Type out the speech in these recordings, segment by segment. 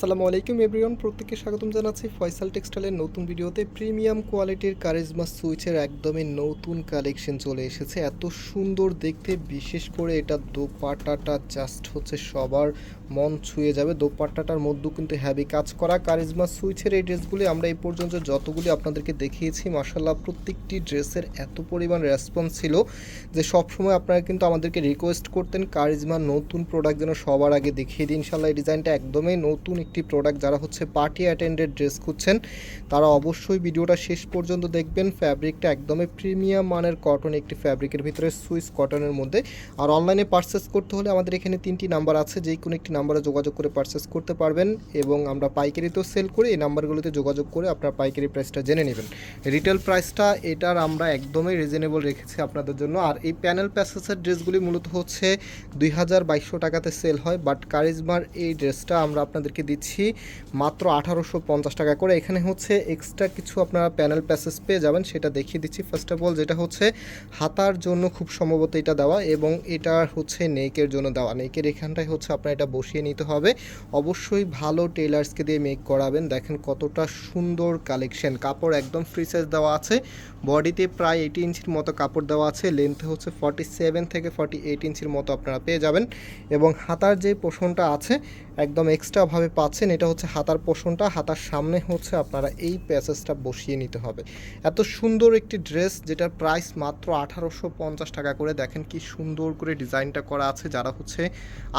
আসসালামু আলাইকুম এভরিওয়ান, প্রত্যেককে স্বাগতম জানাচ্ছি ফয়সাল টেক্সটাইলের নতুন ভিডিওতে। প্রিমিয়াম কোয়ালিটির কারিজমা সুইচের একদমই নতুন কালেকশন চলে এসেছে। এত সুন্দর দেখতে, বিশেষ করে এটা দোপাট্টাটা জাস্ট হচ্ছে সবার মন ছুঁয়ে যাবে। দোপাট্টাটার মধ্যেও কিন্তু হ্যাভি কাজ করা কারিজমা সুইচের এই ড্রেসগুলি আমরা এই পর্যন্ত যতগুলি আপনাদেরকে দেখিয়েছি মাসাল্লাহ প্রত্যেকটি ড্রেসের এত পরিমাণ রেসপন্স ছিল যে সবসময় আপনারা কিন্তু আমাদেরকে রিকোয়েস্ট করতেন কারিজমা নতুন প্রোডাক্ট যেন সবার আগে দেখিয়ে দিই। ইনশাল্লাহ এই ডিজাইনটা একদমই নতুন একটি প্রোডাক্ট যারা হচ্ছে পার্টি অ্যাটেন্ডেড ড্রেস খুঁজছেন, তারা অবশ্যই ভিডিওটা শেষ পর্যন্ত দেখবেন। ফ্যাব্রিকটা একদমই প্রিমিয়াম মানের কটন একটি ফ্যাব্রিকের ভিতরে সুইস কটনের মধ্যে। আর অনলাইনে পারচেস করতে হলে আমাদের এখানে তিনটি নাম্বার আছে, যেই কোনো একটি নাম্বারে যোগাযোগ করে পারচেস করতে পারবেন এবং আমরা পাইকারিতেও সেল করি। এই নাম্বারগুলোতে যোগাযোগ করে আপনার পাইকারি প্রাইসটা জেনে নেবেন। রিটেল প্রাইসটা এটার আমরা একদমই রিজনেবল রেখেছি আপনাদের জন্য। আর এই প্যানেল প্যাসেসের ড্রেসগুলি মূলত হচ্ছে দুই টাকাতে সেল হয় বাট কারিজমার এই ড্রেসটা আমরা আপনাদেরকে দিচ্ছি মাত্র আঠারোশো পঞ্চাশ টাকা করে। এখানে হচ্ছে এক্সট্রা কিছু আপনারা প্যানেল প্যাসেজ পেয়ে যাবেন, সেটা দেখিয়ে দিচ্ছি। ফার্স্ট অফ অল যেটা হচ্ছে হাতার জন্য খুব সম্ভবত এটা দেওয়া এবং এটা হচ্ছে নেকের জন্য দেওয়া। নেকের এখানটায় হচ্ছে আপনার এটা বসিয়ে নিতে হবে। অবশ্যই ভালো টেলার্সকে দিয়ে মেক করাবেন। দেখেন কতটা সুন্দর কালেকশন কাপড় একদম ফ্রি সাইজ দেওয়া আছে। বডিতে প্রায় এইটি ইঞ্চির মতো কাপড় দেওয়া আছে। লেন্থে হচ্ছে ফর্টি সেভেন থেকে ফর্টি এইট ইঞ্চির মতো আপনারা পেয়ে যাবেন। এবং হাতার যে পোষণটা আছে, একদম এক্সট্রাভাবে পাচ্ছেন, এটা হচ্ছে হাতার পোষণটা, হাতার সামনে হচ্ছে আপনারা এই প্যাসেজটা বসিয়ে নিতে হবে। এত সুন্দর একটি ড্রেস যেটার প্রাইস মাত্র আঠারোশো পঞ্চাশ টাকা করে, দেখেন কি সুন্দর করে ডিজাইনটা করা আছে, যারা হচ্ছে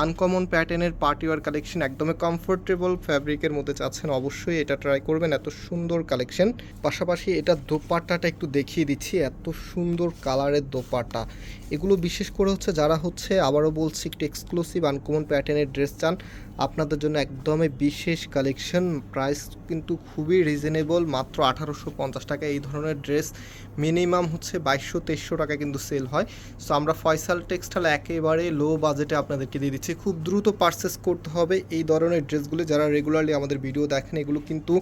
আনকমন প্যাটার্নের পার্টিওয়ার কালেকশন একদমই কমফোর্টেবল ফ্যাব্রিকের মধ্যে চাচ্ছেন, অবশ্যই এটা ট্রাই করবেন, এত সুন্দর কালেকশন পাশাপাশি এটা দোপাট্টাটা একটু দেখিয়ে দিচ্ছি, এত সুন্দর কালারের দোপাট্টা। এগুলো বিশেষ করে হচ্ছে যারা হচ্ছে, আবারও বলছি, একটু এক্সক্লুসিভ আনকমন প্যাটার্নের ড্রেস চান, আপনাদের জন্য একদমই বিশেষ কালেকশন। প্রাইস কিন্তু খুবই রিজনেবল, মাত্র আঠারোশো পঞ্চাশ টাকা। এই ধরনের ড্রেস মিনিমাম হচ্ছে বাইশশো তেইশশো টাকা কিন্তু সেল হয়। সো আমরা ফয়সাল টেক্সটাইল একেবারে লো বাজেটে আপনাদেরকে দিয়ে দিচ্ছি। খুব দ্রুত পারচেস করতে হবে এই ধরনের ড্রেসগুলি। যারা রেগুলারলি আমাদের ভিডিও দেখেন, এগুলো কিন্তু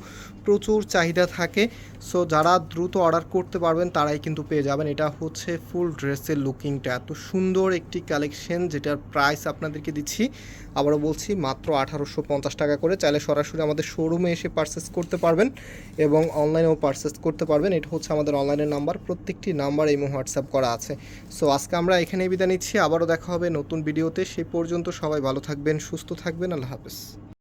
প্রচুর চাহিদা থাকে। সো যারা দ্রুত অর্ডার করতে পারবেন, তারাই কিন্তু পেয়ে যাবেন। এটা হচ্ছে ফুল ড্রেসের লুকিংটা এত সুন্দর একটি কালেকশন, যেটার প্রাইস আপনাদেরকে দিচ্ছি। আবারও বলছি, মাত্র আঠারোশো পঞ্চাশ টাকা করে চাইলে সরাসরি আমাদের শোরুমে এসে পারচেস করতে পারবেন এবং অনলাইনেও পারচেস করতে পারবেন। এটা হচ্ছে আমাদের অনলাইনের নাম্বার প্রত্যেকটি নাম্বার এই হোয়াটসঅ্যাপ করা আছে। সো আজকে আমরা এখানেই বিদায় নিচ্ছি। আবারও দেখা হবে নতুন ভিডিওতে সেই পর্যন্ত সবাই ভালো থাকবেন, সুস্থ থাকবেন। আল্লাহ হাফেজ।